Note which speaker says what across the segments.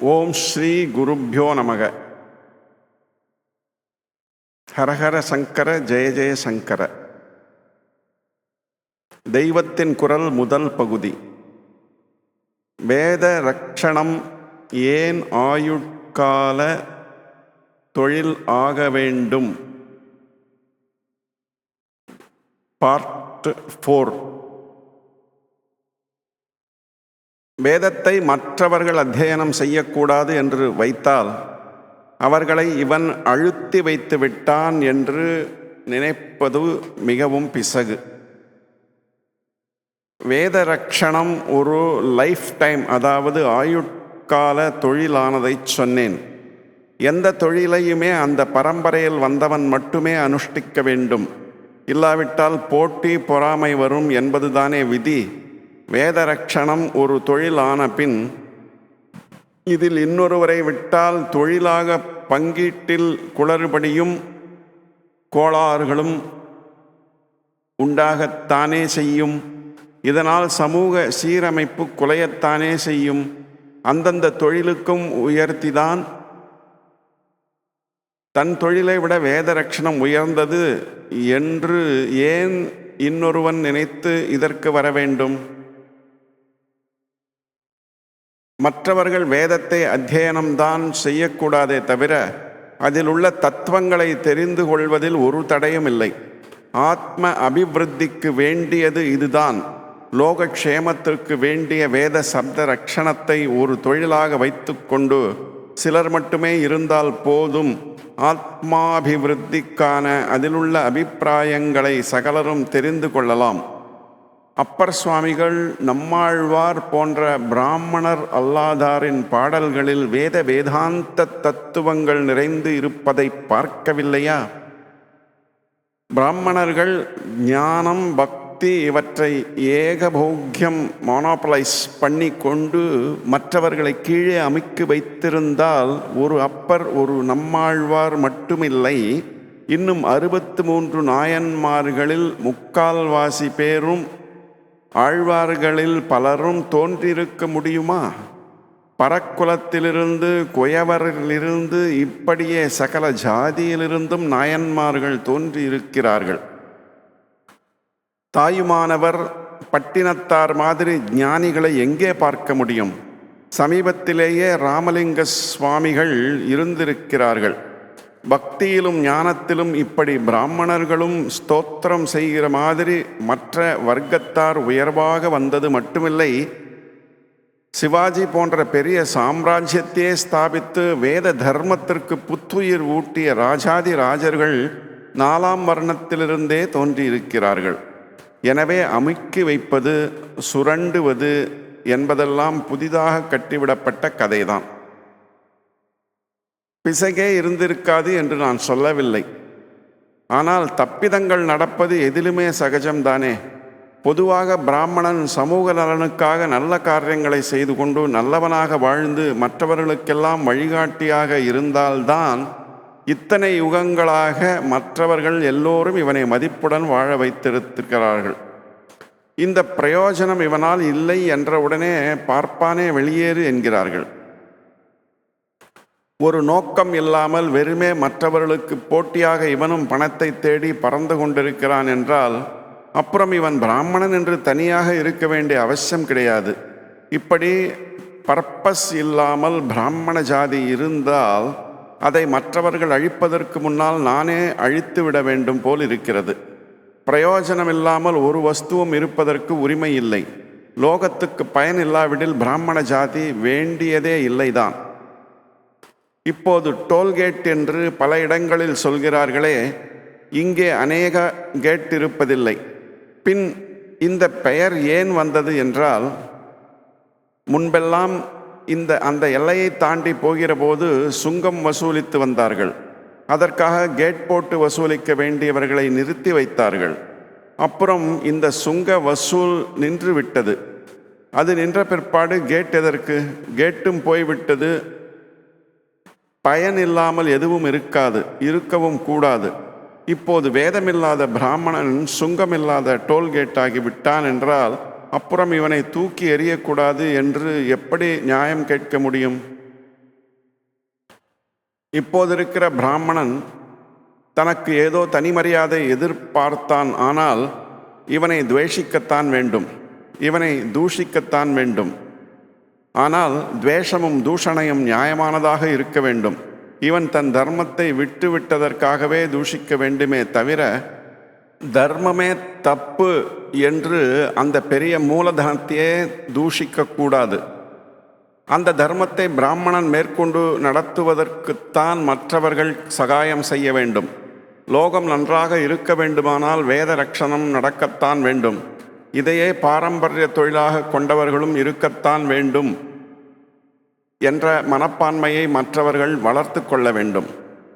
Speaker 1: ஓம் ஸ்ரீ குருப்பியோ நமக. ஹரஹர சங்கர ஜெய ஜெய சங்கர. தெய்வத்தின் குரல் முதல் பகுதி. வேத ரக்ஷணம் ஏன் ஆயுட்கால தொழில் ஆக வேண்டும்? Part four. வேதத்தை மற்றவர்கள் அத்தியனம் செய்யக்கூடாது என்று வைத்தால் அவர்களை இவன் அழுத்தி வைத்து விட்டான் என்று நினைப்பது மிகவும் பிசகு. வேத ரக்ஷணம் ஒரு லைஃப் டைம் அதாவது ஆயுட்கால தொழிலானதை சொன்னேன். எந்த தொழிலையுமே அந்த பரம்பரையில் வந்தவன் மட்டுமே அனுஷ்டிக்க வேண்டும். இல்லாவிட்டால் போட்டி பொறாமை வரும் என்பதுதானே விதி. வேதரக்ஷணம் ஒரு தொழிலான பின் இதில் இன்னொருவரை விட்டால் தொழிலாக பங்கீட்டில் குளறுபடியும் கோளாறுகளும் உண்டாகத்தானே செய்யும். இதனால் சமூக சீரமைப்பு குலையத்தானே செய்யும். அந்தந்த தொழிலுக்கும் உயர்த்திதான். தன் தொழிலை விட வேதரக்ஷணம் உயர்ந்தது என்று ஏன் இன்னொருவன் நினைத்து இதற்கு வர வேண்டும்? மற்றவர்கள் வேதத்தை அத்தியனம்தான் செய்யக்கூடாதே தவிர அதில் உள்ள தத்துவங்களை தெரிந்து கொள்வதில் ஒரு தடையும் இல்லை. ஆத்ம அபிவிருத்திக்கு வேண்டியது இதுதான். லோகக்ஷேமத்திற்கு வேண்டிய வேத சப்த ரக்ஷணத்தை ஒரு தொழிலாக வைத்துக்கொண்டு சிலர் மட்டுமே இருந்தால் போதும். ஆத்மாபிவிருத்திக்கான அதிலுள்ள அபிப்பிராயங்களை சகலரும் தெரிந்து கொள்ளலாம். அப்பர் சுவாமிகள் நம்மாழ்வார் போன்ற பிராமணர் அல்லாதாரின் பாடல்களில் வேத வேதாந்த தத்துவங்கள் நிறைந்து இருப்பதை பார்க்கவில்லையா? பிராமணர்கள் ஞானம் பக்தி இவற்றை ஏகபோக்கியம் மோனோபலைஸ் பண்ணி கொண்டு மற்றவர்களை கீழே அமைக்கு வைத்திருந்தால் ஒரு அப்பர் ஒரு நம்மாழ்வார் மட்டுமில்லை. இன்னும் அறுபத்து மூன்று நாயன்மார்களில் முக்கால்வாசி பேரும் ஆழ்வார்களில் பலரும் தோன்றியிருக்க முடியுமா? பரக்குலத்திலிருந்து குயவரிலிருந்து இப்படியே சகல ஜாதியிலிருந்தும் நாயன்மார்கள் தோன்றியிருக்கிறார்கள். தாயுமானவர் பட்டினத்தார் மாதிரி ஞானிகளை எங்கே பார்க்க முடியும்? சமீபத்திலேயே ராமலிங்க சுவாமிகள் இருந்திருக்கிறார்கள். பக்தியிலும் ஞானத்திலும் இப்படி பிராமணர்களும் ஸ்தோத்திரம் செய்கிற மாதிரி மற்ற வர்க்கத்தார் உயர்வாக வந்தது மட்டுமில்லை. சிவாஜி போன்ற பெரிய சாம்ராஜ்யத்தையே ஸ்தாபித்து வேத தர்மத்திற்கு புத்துயிர் ஊட்டிய ராஜாதி ராஜர்கள் நாலாம் வர்ணத்திலிருந்தே தோன்றியிருக்கிறார்கள். எனவே அமுக்கி வைப்பது சுரண்டுவது என்பதெல்லாம் புதிதாக கட்டிவிடப்பட்ட கதைதான். பிசகே இருந்திருக்காது என்று நான் சொல்லவில்லை. ஆனால் தப்பிதங்கள் நடப்பது எதிலுமே சகஜம்தானே. பொதுவாக பிராமணன் சமூக நலனுக்காக நல்ல காரியங்களை செய்து கொண்டு நல்லவனாக வாழ்ந்து மற்றவர்களுக்கெல்லாம் வழிகாட்டியாக இருந்தால்தான் இத்தனை யுகங்களாக மற்றவர்கள் எல்லோரும் இவனை மதிப்புடன் வாழ வைத்திருக்கிறார்கள். இந்த பிரயோஜனம் இவனால் இல்லை என்றவுடனே பார்ப்பானே வெளியேறு என்கிறார்கள். ஒரு நோக்கம் இல்லாமல் வெறுமே மற்றவர்களுக்கு போட்டியாக இவனும் பணத்தை தேடி பறந்து கொண்டிருக்கிறான் என்றால் அப்புறம் இவன் பிராமணன் என்று தனியாக இருக்க வேண்டிய அவசியம் கிடையாது. இப்படி பர்பஸ் இல்லாமல் பிராமண ஜாதி இருந்தால் அதை மற்றவர்கள் அழிப்பதற்கு முன்னால் நானே அழித்து விட வேண்டும் போல் இருக்கிறது. பிரயோஜனம் இல்லாமல் ஒரு வஸ்துவும் இருப்பதற்கு உரிமை இல்லை. லோகத்துக்கு பயன் இல்லாவிடில் பிராமண ஜாதி வேண்டியதே இல்லைதான். இப்போது டோல்கேட் என்று பல இடங்களில் சொல்கிறார்களே இங்கே அநேக கேட் இருப்பதில்லை. பின் இந்த பெயர் ஏன் வந்தது என்றால் முன்பெல்லாம் இந்த அந்த எல்லையை தாண்டி போகிற போது சுங்கம் வசூலித்து வந்தார்கள். அதற்காக கேட் போட்டு வசூலிக்க வேண்டியவர்களை நிறுத்தி வைத்தார்கள். அப்புறம் இந்த சுங்க வசூல் நின்று விட்டது. அது நின்ற பிற்பாடு கேட் எதற்கு? கேட்டும் போய்விட்டது. பயன் இல்லாமல் எதுவும் இருக்காது இருக்கவும் கூடாது. இப்போது வேதமில்லாத பிராமணன் சுங்கமில்லாத டோல்கேட் ஆகிவிட்டான் என்றால் அப்புறம் இவனை தூக்கி எறியக்கூடாது என்று எப்படி நியாயம் கேட்க முடியும்? இப்போது இருக்கிற பிராமணன் தனக்கு ஏதோ தனிமரியாதை எதிர்பார்த்தான் ஆனால் இவனை துவேஷிக்கத்தான் வேண்டும். இவனை தூஷிக்கத்தான் வேண்டும். ஆனால் துவேஷமும் தூஷணையும் நியாயமானதாக இருக்க வேண்டும். இவன் தன் தர்மத்தை விட்டு விட்டதற்காகவே தூஷிக்க வேண்டுமே தவிர தர்மமே தப்பு என்று அந்த பெரிய மூலதனத்தையே தூஷிக்கக்கூடாது அந்த தர்மத்தை பிராமணன் மேற்கொண்டு நடத்துவதற்குத்தான் மற்றவர்கள் சகாயம் செய்ய வேண்டும். லோகம் நன்றாக இருக்க வேண்டுமானால் வேத ரட்சணம் நடக்கத்தான் வேண்டும். இதையே பாரம்பரிய தொழிலாக கொண்டவர்களும் இருக்கத்தான் வேண்டும் என்ற மனப்பான்மையை மற்றவர்கள் வளர்த்து கொள்ள வேண்டும்.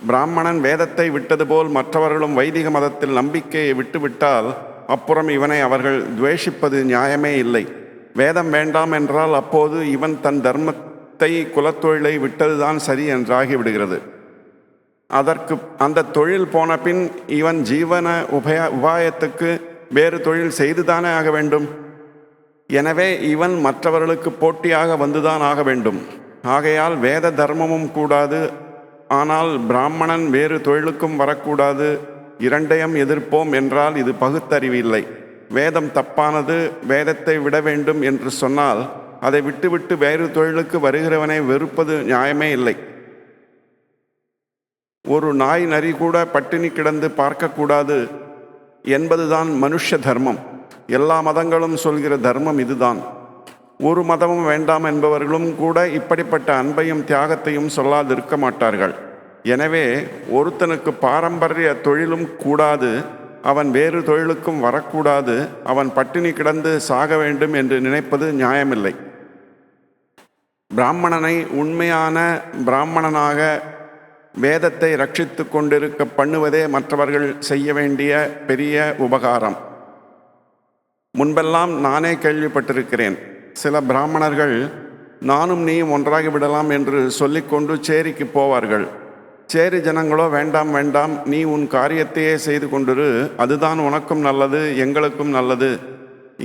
Speaker 1: பிராமணன் வேதத்தை விட்டது போல் மற்றவர்களும் வைதிக மதத்தில் நம்பிக்கையை விட்டுவிட்டால் அப்புறம் இவனை அவர்கள் துவேஷிப்பது நியாயமே இல்லை. வேதம் வேண்டாம் என்றால் அப்போது இவன் தன் தர்மத்தை குலத்தொழிலை விட்டதுதான் சரி என்றாகிவிடுகிறது. அதற்கு அந்த தொழில் போன பின் இவன் ஜீவன உபய உபாயத்துக்கு வேறு தொழில் செய்துதானே ஆக வேண்டும்? எனவே இவன் மற்றவர்களுக்கு போட்டியாக வந்துதான் ஆக வேண்டும். ஆகையால் வேத தர்மமும் கூடாது. ஆனால் பிராமணன் வேறு தொழிலுக்கும் வரக்கூடாது. இரண்டையும் எதிர்ப்போம் என்றால் இது பகுத்தறிவு இல்லை வேதம் தப்பானது. வேதத்தை விட வேண்டும் என்று சொன்னால் அதை விட்டுவிட்டு வேறு தொழிலுக்கு வருகிறவனை வெறுப்பது நியாயமே இல்லை. ஒரு நாய் நரி கூட பட்டினி கிடந்து பார்க்கக்கூடாது. என்பதுதான் மனுஷ தர்மம். எல்லா மதங்களும் சொல்கிற தர்மம் இதுதான். ஒரு மதமும் வேண்டாம் என்பவர்களும் கூட இப்படிப்பட்ட அன்பையும் தியாகத்தையும் சொல்லாதிருக்க மாட்டார்கள். எனவே ஒருத்தனுக்கு பாரம்பரிய தொழிலும் கூடாது அவன் வேறு தொழிலுக்கும் வரக்கூடாது அவன் பட்டினி கிடந்து சாக வேண்டும் என்று நினைப்பது நியாயமில்லை. பிராமணனை உண்மையான பிராமணனாக வேதத்தை ரட்சித்து கொண்டிருக்க பண்ணுவதே மற்றவர்கள் செய்ய வேண்டிய பெரிய உபகாரம். முன்பெல்லாம் நானே கேள்விப்பட்டிருக்கிறேன். சில பிராமணர்கள் நானும் நீயும் ஒன்றாகி விடலாம் என்று சொல்லிக்கொண்டு சேரிக்கு போவார்கள். சேரி ஜனங்களோ வேண்டாம் வேண்டாம் நீ உன் காரியத்தையே செய்து கொண்டிரு. அதுதான் உனக்கும் நல்லது எங்களுக்கும் நல்லது.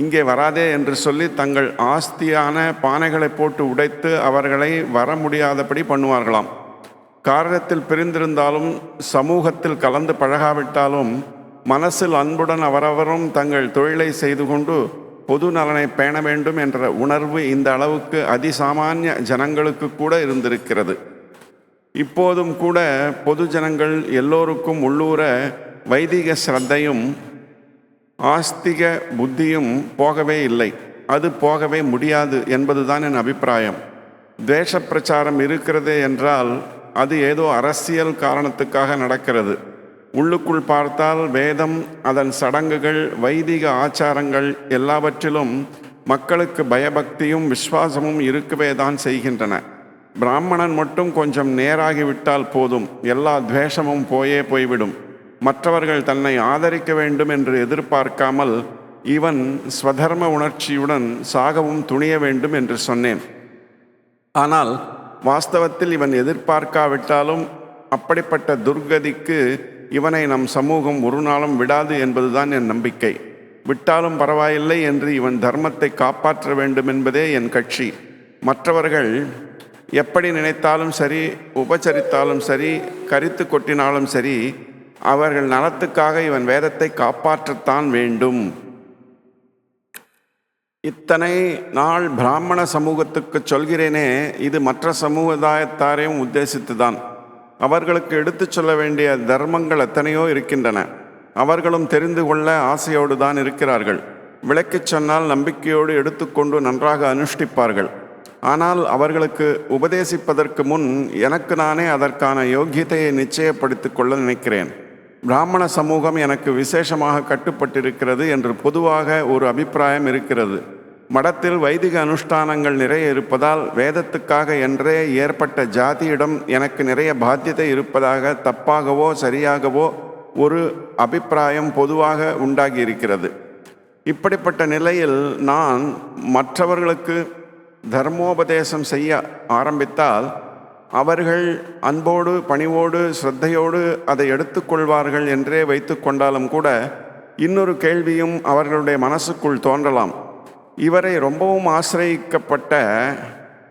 Speaker 1: இங்கே வராதே என்று சொல்லி தங்கள் ஆஸ்தியான பானைகளை போட்டு உடைத்து அவர்களை வர முடியாதபடி பண்ணுவார்களாம். காரணத்தில் பிரிந்திருந்தாலும் சமூகத்தில் கலந்து பழகாவிட்டாலும் மனசில் அன்புடன் அவரவரும் தங்கள் தொழிலை செய்து கொண்டு பொது நலனை பேண வேண்டும் என்ற உணர்வு இந்த அளவுக்கு அதிசாமானிய ஜனங்களுக்கு கூட இருந்திருக்கிறது. இப்போதும் கூட பொது ஜனங்கள் எல்லோருக்கும் உள்ளூர வைதிக சிரத்தையும் ஆஸ்திக புத்தியும் போகவே இல்லை. அது போகவே முடியாது என்பதுதான் என் அபிப்பிராயம். தேச பிரச்சாரம் இருக்கிறதே என்றால் அது ஏதோ அரசியல் காரணத்துக்காக நடக்கிறது. உள்ளுக்குள் பார்த்தால் வேதம் அதன் சடங்குகள் வைதிக ஆச்சாரங்கள் எல்லாவற்றிலும் மக்களுக்கு பயபக்தியும் விஸ்வாசமும் இருக்கவே தான் செய்கின்றன. பிராமணன் மட்டும் கொஞ்சம் நேராகிவிட்டால் போதும். எல்லா துவேஷமும் போயே போய்விடும். மற்றவர்கள் தன்னை ஆதரிக்க வேண்டும் என்று எதிர்பார்க்காமல் இவன் ஸ்வதர்ம உணர்ச்சியுடன் சாகவும் துணிய வேண்டும் என்று சொன்னேன். ஆனால் வாஸ்தவத்தில் இவன் எதிர்பார்க்காவிட்டாலும் அப்படிப்பட்ட துர்கதிக்கு இவனை நம் சமூகம் ஒரு நாளும் விடாது என்பதுதான் என் நம்பிக்கை. விட்டாலும் பரவாயில்லை என்று இவன் தர்மத்தை காப்பாற்ற வேண்டும் என்பதே என் கட்சி. மற்றவர்கள் எப்படி நினைத்தாலும் சரி உபச்சரித்தாலும் சரி கரித்து கொட்டினாலும் சரி அவர்கள் நலத்துக்காக இவன் வேதத்தை காப்பாற்றத்தான் வேண்டும். இத்தனை நாள் பிராமண சமூகத்துக்கு சொல்கிறேனே இது மற்ற சமுதாயத்தாரையும் உத்தேசித்துதான். அவர்களுக்கு எடுத்துச் சொல்ல வேண்டிய தர்மங்கள் எத்தனையோ இருக்கின்றன. அவர்களும் தெரிந்து கொள்ள ஆசையோடு தான் இருக்கிறார்கள். விளக்கிச் சொன்னால் நம்பிக்கையோடு எடுத்துக்கொண்டு நன்றாக அனுஷ்டிப்பார்கள். ஆனால் அவர்களுக்கு உபதேசிப்பதற்கு முன் எனக்கு நானே அதற்கான யோக்கியத்தையை நிச்சயப்படுத்திக் கொள்ள நினைக்கிறேன். பிராமண சமூகம் எனக்கு விசேஷமாக கட்டுப்பட்டிருக்கிறது என்று பொதுவாக ஒரு அபிப்பிராயம் இருக்கிறது. மடத்தில் வைதிக அனுஷ்டானங்கள் நிறைய இருப்பதால் வேதத்துக்காக என்றே ஏற்பட்ட ஜாதியிடம் எனக்கு நிறைய பாத்தியதை இருப்பதாக தப்பாகவோ சரியாகவோ ஒரு அபிப்பிராயம் பொதுவாக உண்டாகி இருக்கிறது இப்படிப்பட்ட நிலையில் நான் மற்றவர்களுக்கு தர்மோபதேசம் செய்ய ஆரம்பித்தால் அவர்கள் அன்போடு பணிவோடு ஸ்ரத்தையோடு அதை எடுத்துக்கொள்வார்கள் என்றே வைத்து கொண்டாலும் கூட இன்னொரு கேள்வியும் அவர்களுடைய மனசுக்குள் தோன்றலாம். இவரை ரொம்பவும் ஆசிரியக்கப்பட்ட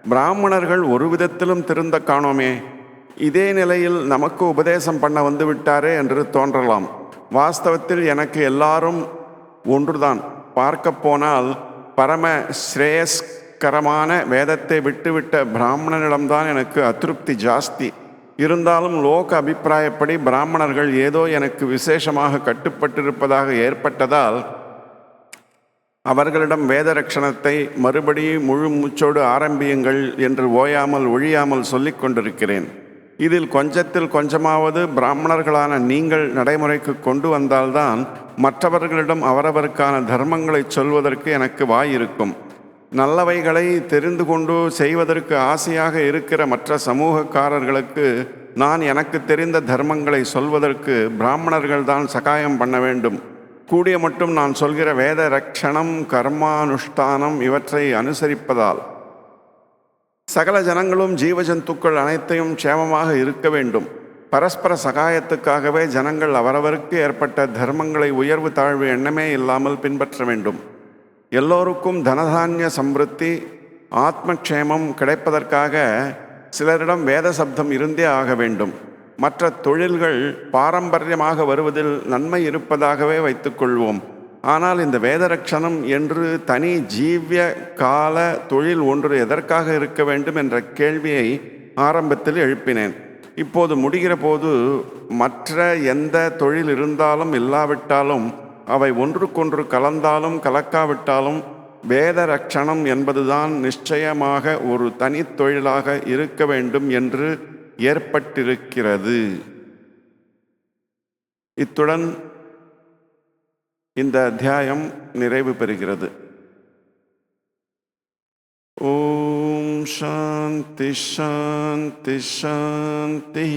Speaker 1: பிராமணர்கள் ஒரு விதத்திலும் திருந்த காணோமே. இதே நிலையில் நமக்கு உபதேசம் பண்ண வந்து விட்டாரே என்று தோன்றலாம். வாஸ்தவத்தில் எனக்கு எல்லாரும் ஒன்றுதான். பார்க்க போனால் பரம ஸ்ரேயஸ் கரமான வேதத்தை விட்டுவிட்ட பிராமணனிடம்தான் எனக்கு அதிருப்தி ஜாஸ்தி. இருந்தாலும் லோக அபிப்பிராயப்படி பிராமணர்கள் ஏதோ எனக்கு விசேஷமாக கட்டுப்பட்டிருப்பதாக ஏற்பட்டதால் அவர்களிடம் வேத ரட்சணத்தை மறுபடி முழு மூச்சோடு ஆரம்பியுங்கள் என்று ஓயாமல் ஒழியாமல் சொல்லிக் கொண்டிருக்கிறேன். இதில் கொஞ்சத்தில் கொஞ்சமாவது பிராமணர்களான நீங்கள் நடைமுறைக்கு கொண்டு வந்தால்தான் மற்றவர்களிடம் அவரவருக்கான தர்மங்களை சொல்வதற்கு எனக்கு வாய் இருக்கும். நல்லவைகளை தெரிந்து கொண்டு செய்வதற்கு ஆசையாக இருக்கிற மற்ற சமூகக்காரர்களுக்கு நான் எனக்கு தெரிந்த தர்மங்களை சொல்வதற்கு பிராமணர்கள்தான் சகாயம் பண்ண வேண்டும். கூடிய மட்டும் நான் சொல்கிற வேத ரட்சணம் கர்மானுஷ்டானம் இவற்றை அனுசரிப்பதால். சகல ஜனங்களும் ஜீவஜந்துக்கள் அனைத்தையும் க்ஷேமமாக இருக்க வேண்டும். பரஸ்பர சகாயத்துக்காகவே ஜனங்கள் அவரவருக்கு ஏற்பட்ட தர்மங்களை உயர்வு தாழ்வு எண்ணமே இல்லாமல் பின்பற்ற வேண்டும். எல்லோருக்கும் தனதானிய சம்பிருத்தி ஆத்மக்ஷேமம் கிடைப்பதற்காக சிலரிடம் வேத சப்தம் இருந்தே ஆக வேண்டும். மற்ற தொழில்கள் பாரம்பரியமாக வருவதில் நன்மை இருப்பதாகவே வைத்துக்கொள்வோம். ஆனால் இந்த வேதரட்சணம் என்று தனி ஜீவிய கால தொழில் ஒன்று எதற்காக இருக்க வேண்டும் என்ற கேள்வியை ஆரம்பத்தில் எழுப்பினேன். இப்போது முடிகிற போது மற்ற எந்த தொழில் இருந்தாலும் இல்லாவிட்டாலும் அவை ஒன்றுக்கொன்று கலந்தாலும் கலக்காவிட்டாலும் வேத ரட்சணம் என்பதுதான் நிச்சயமாக ஒரு தனித்தொழிலாக இருக்க வேண்டும் என்று ஏற்பட்டிருக்கிறது. இத்துடன் இந்த அத்தியாயம் நிறைவு பெறுகிறது. ஓம் சாந்தி சாந்தி சாந்தி.